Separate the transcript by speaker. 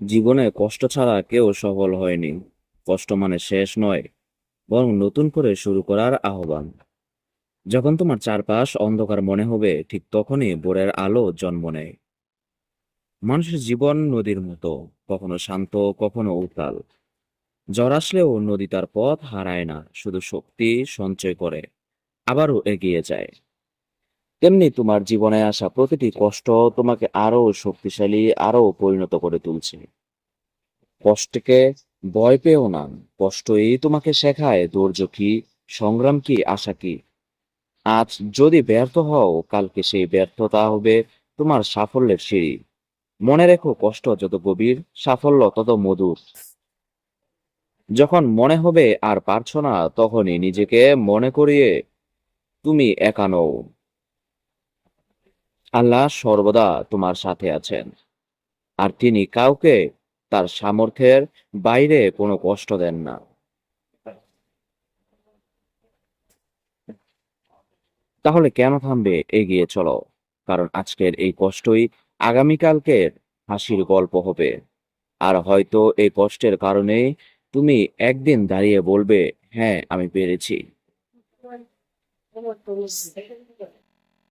Speaker 1: জীবনে কষ্ট ছাড়া কেউ সফল হয়নি। কষ্ট মানে শেষ নয়, বরং নতুন করে শুরু করার আহ্বান। যখন তোমার চারপাশ অন্ধকার মনে হবে, ঠিক তখনই ভোরের আলো জন্ম নেয়। মানুষের জীবন নদীর মতো, কখনো শান্ত, কখনো উত্তাল। জ্বর আসলেও নদী তার পথ হারায় না, শুধু শক্তি সঞ্চয় করে, আবারও এগিয়ে যায়। তেমনি তোমার জীবনে আসা প্রতিটি কষ্ট তোমাকে আরও শক্তিশালী, আরও পরিণত করে তুলছে। কষ্টকে ভয় পেও না। কষ্টই তোমাকে শেখায় ধৈর্য কি, সংগ্রাম কি, আশা কি। আজ যদি ব্যর্থ হও, কালকে সেই ব্যর্থতা হবে তোমার সাফল্যের সিঁড়ি। মনে রেখো কষ্ট যত গভীর, সাফল্য তত মধুর। যখন মনে হবে আর পারছ না, তখনই নিজেকে মনে করিয়ে তুমি একা নও। আল্লাহ সর্বদা তোমার সাথে আছেন। আর তিনি কাউকে তার সামর্থ্যের বাইরে কোনো কষ্ট দেন না। তাহলে কেন থামবে? এগিয়ে চলো। কারণ আজকের এই কষ্টই আগামীকালকের হাসির গল্প হবে। আর হয়তো এই কষ্টের কারণেই তুমি একদিন দাঁড়িয়ে বলবে হ্যাঁ আমি পেরেছি।